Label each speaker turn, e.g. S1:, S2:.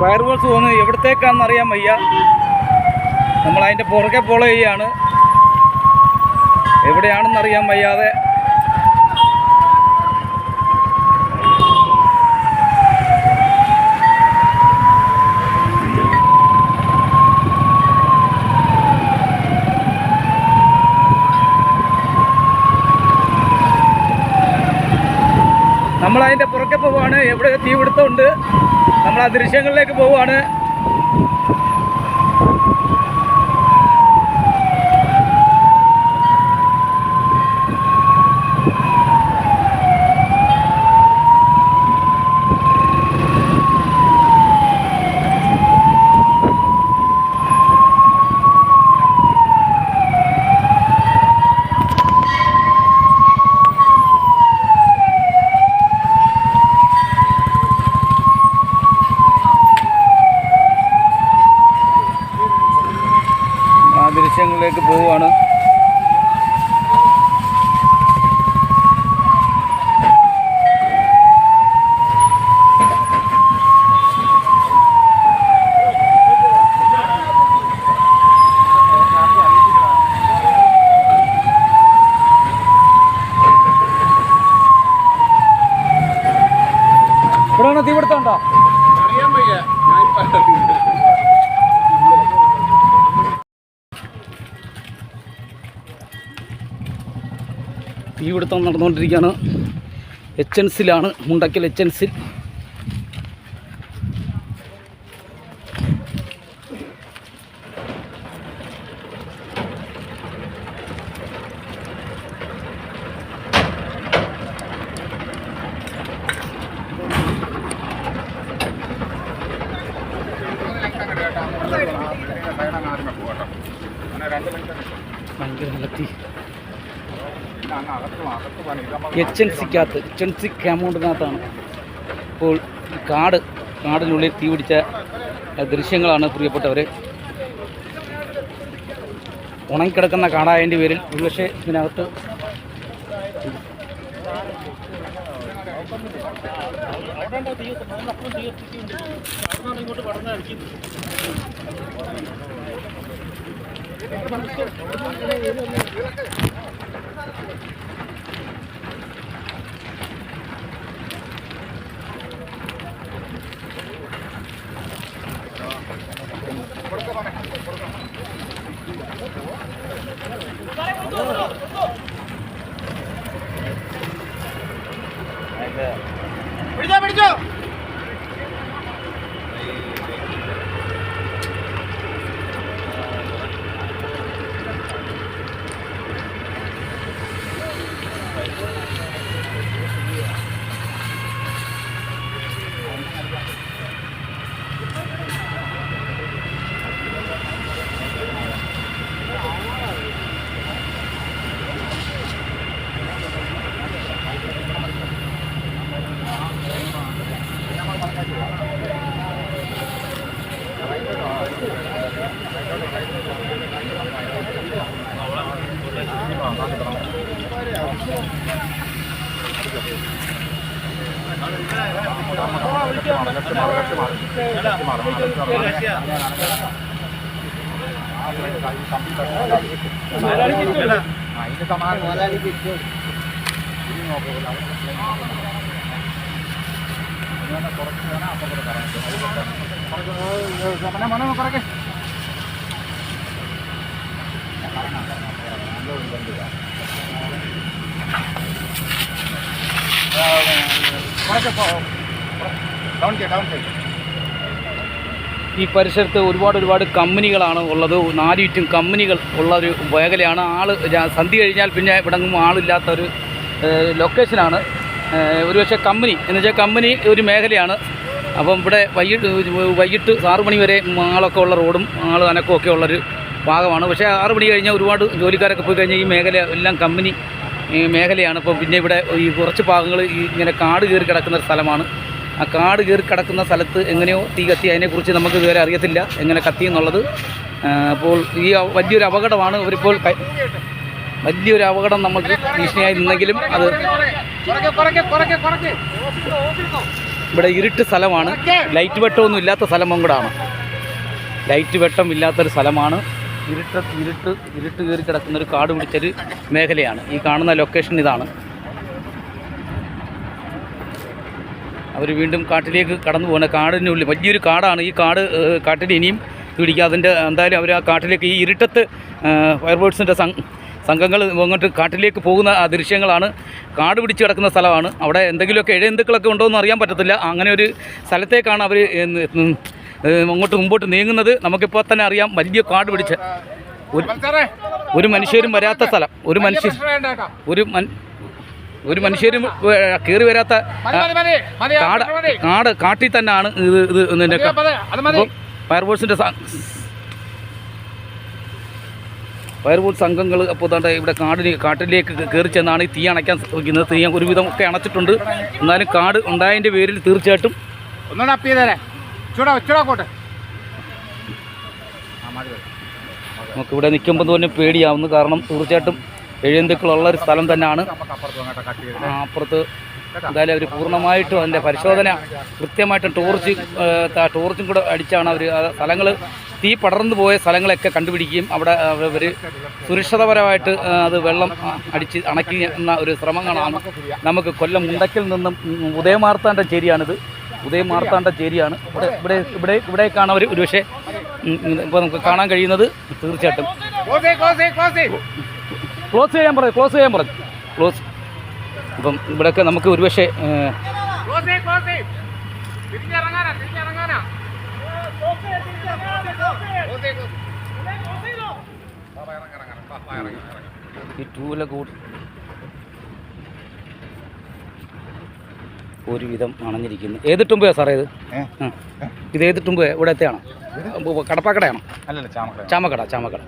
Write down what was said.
S1: Fire force പോകുന്നത് എവിടത്തേക്കാണെന്ന് അറിയാൻ വയ്യ. നമ്മൾ അതിന്റെ പുറകെ ഫോളോ ചെയ്യാണ് എവിടെയാണെന്ന് അറിയാൻ വയ്യാതെ നമ്മൾ അതിന്റെ പുറകെ പോവാണ്. എവിടെ തീപിടുത്തമുണ്ട് നമ്മൾ ആ ദൃശ്യങ്ങളിലേക്ക് പോവാണ് ആ ദൃശ്യങ്ങളിലേക്ക് പോവുകയാണ് ഇവിടെ തീപിടുത്തം ഉണ്ടോ
S2: അറിയാൻ വയ്യ. ഞാൻ
S1: തീപിടുത്തം നടന്നുകൊണ്ടിരിക്കുകയാണ്. എച്ച് എൻ സിലാണ് മുണ്ടക്കൽ എച്ച് എൻ സിൽ. ഭയങ്കര നല്ല തീ എച്ച് എൻ സിക്കകത്ത് എച്ച് എൻ സി ക്യാമൗണ്ടിനകത്താണ് ഇപ്പോൾ കാട് കാടിനുള്ളിൽ തീ പിടിച്ച ദൃശ്യങ്ങളാണ് പ്രിയപ്പെട്ടവർ ഉണങ്ങിക്കിടക്കുന്ന കാടായതിന്റെ പേരിൽ ഒരുപക്ഷെ ഇതിനകത്ത്.
S2: പിടിച്ചോ പിടിച്ചോ ഡൗൺ ചെയ്യ ഡൗൺ ചെയ്യ
S1: ഈ പരിസരത്ത് ഒരുപാട് ഒരുപാട് കമ്പനികളാണ് ഉള്ളത്. നാല് ചുറ്റും കമ്പനികൾ ഉള്ള ഒരു മേഖലയാണ്. ആൾ സന്ധി കഴിഞ്ഞാൽ പിന്നെ ഇവിടെങ്ങും ആളില്ലാത്ത ഒരു ഏഹ്, ലൊക്കേഷനാണ്. ഒരുപക്ഷെ കമ്പനി എന്ന് വെച്ചാൽ കമ്പനി ഒരു മേഖലയാണ്. അപ്പം ഇവിടെ വൈകിട്ട് വൈകിട്ട് ആറു മണി വരെ ആളൊക്കെ ഉള്ള റോഡും ആൾ ഒക്കെ ഉള്ളൊരു ഭാഗമാണ്. പക്ഷേ ആറു മണി കഴിഞ്ഞാൽ ഒരുപാട് ജോലിക്കാരൊക്കെ പോയി കഴിഞ്ഞാൽ ഈ മേഖല എല്ലാം കമ്പനി മേഖലയാണ്. ഇപ്പം പിന്നെ ഇവിടെ ഈ കുറച്ച് ഭാഗങ്ങൾ ഇങ്ങനെ കാട് കയറി കിടക്കുന്ന ഒരു സ്ഥലമാണ്. ആ കാട് കയറി കിടക്കുന്ന സ്ഥലത്ത് എങ്ങനെയോ തീ കത്തി അതിനെക്കുറിച്ച് നമുക്ക് ഇതുവരെ അറിയത്തില്ല എങ്ങനെ കത്തി എന്നുള്ളത്. അപ്പോൾ ഈ വലിയൊരു അപകടമാണ് ഇവരിപ്പോൾ വലിയൊരു അപകടം നമുക്ക് ഭീഷണിയായി നിന്നെങ്കിലും അത് ഇവിടെ ഇരുട്ട് സ്ഥലമാണ്. ലൈറ്റ് വെട്ടമൊന്നും ഇല്ലാത്ത സ്ഥലം കൂടാണ് ലൈറ്റ് വെട്ടം ഇല്ലാത്തൊരു സ്ഥലമാണ്. ഇരുട്ട് ഇരുട്ട് ഇരുട്ട് കയറി കിടക്കുന്നൊരു കാട് പിടിച്ചൊരു മേഖലയാണ്. ഈ കാണുന്ന ലൊക്കേഷൻ ഇതാണ്. അവർ വീണ്ടും കാട്ടിലേക്ക് കടന്നു പോകുന്ന കാടിനുള്ളിൽ വലിയൊരു കാടാണ്. ഈ കാട് കാട്ടിൽ ഇനിയും പിടിക്കുക അതിന്റെ എന്തായാലും അവർ ആ കാട്ടിലേക്ക് ഈ ഇരുട്ടത്ത് ഫയർഫോഴ്സിന്റെ സംഘങ്ങൾ അങ്ങോട്ട് കാട്ടിലേക്ക് പോകുന്ന ആ ദൃശ്യങ്ങളാണ്. കാട് പിടിച്ച് കിടക്കുന്ന സ്ഥലമാണ്. അവിടെ എന്തെങ്കിലുമൊക്കെ ഇഴജന്തുക്കളൊക്കെ ഉണ്ടോ എന്ന് അറിയാൻ പറ്റത്തില്ല. അങ്ങനെ ഒരു സ്ഥലത്തേക്കാണ് അവർ അങ്ങോട്ട് മുമ്പോട്ട് നീങ്ങുന്നത്. നമുക്കിപ്പോൾ തന്നെ അറിയാം വലിയ കാട് പിടിച്ച്. ഒരു ഒരു മനുഷ്യരും വരാത്ത സ്ഥലം. ഒരു മനുഷ്യർ ഒരു മൻ ഒരു മനുഷ്യരും കയറി വരാത്ത കാട് കാട് കാട്ടിൽ തന്നെയാണ് ഇത് ഇത്
S2: ഇതിന്റെ
S1: ഫയർഫോഴ്സിന്റെ ഫയർഫോഴ്സ് സംഘങ്ങൾ അപ്പോൾ തന്നെ ഇവിടെ കാടിന് കാട്ടിലേക്ക് കയറി ചെന്നാണ് ഈ തീ അണയ്ക്കാൻ ശ്രമിക്കുന്നത്. തീ ഒരുവിധം ഒക്കെ അണച്ചിട്ടുണ്ട്. എന്നാലും കാട് ഉണ്ടായതിന്റെ പേരിൽ തീർച്ചയായിട്ടും
S2: ഒന്നുകൂടെ അപ്പ് ചെയ്തേരെ. ചൂടാ ചൂടാക്കോട്ടെ ആ മതി മതി.
S1: നമുക്ക് ഇവിടെ നിൽക്കുമ്പോൾ തന്നെ പേടിയാവുന്നു. കാരണം തീർച്ചയായിട്ടും എഴുന്തുക്കളുള്ള ഒരു സ്ഥലം തന്നെയാണ്.
S2: അപ്പുറത്ത്
S1: എന്തായാലും അവർ പൂർണമായിട്ടും അതിന്റെ പരിശോധന കൃത്യമായിട്ടും ടോർച്ച് ടോർച്ചും കൂടെ അടിച്ചാണ് അവർ സ്ഥലങ്ങൾ തീ പടർന്നു പോയ സ്ഥലങ്ങളൊക്കെ കണ്ടുപിടിക്കുകയും അവിടെ അവർ സുരക്ഷിതപരമായിട്ട് അത് വെള്ളം അടിച്ച് അണയ്ക്കുന്ന ഒരു ശ്രമങ്ങളാണ്. നമുക്ക് കൊല്ലം മുണ്ടക്കിൽ നിന്നും ഉദയമാർത്താന്റെ ചേരിയാണിത്. ഉദയമാർത്താന്റെ ചേരിയാണ്. ഇവിടെ ഇവിടെ ഇവിടെ ഇവിടേക്കാണ് അവർ ഒരുപക്ഷെ ഇപ്പോൾ നമുക്ക് കാണാൻ കഴിയുന്നത്. തീർച്ചയായിട്ടും.
S2: ക്ലോസ് ചെയ്യ്, ക്ലോസ് ക്ലോസ്. ചെയ്യ്.
S1: ക്ലോസ് ചെയ്യാൻ പറഞ്ഞു ക്ലോസ് ചെയ്യാൻ പറഞ്ഞു ക്ലോസ് ഇപ്പം ഇവിടെയൊക്കെ നമുക്ക് ഒരുപക്ഷെ ഒരുവിധം അണഞ്ഞിരിക്കുന്നു. ഏത് ടുമ്പയാ സാറേ ഇത്. ഇത് ഏത് ഇവിടെ ഇവിടത്തെയാണോ കടപ്പാക്കടയാണോ? ചാമക്കട ചാമക്കട.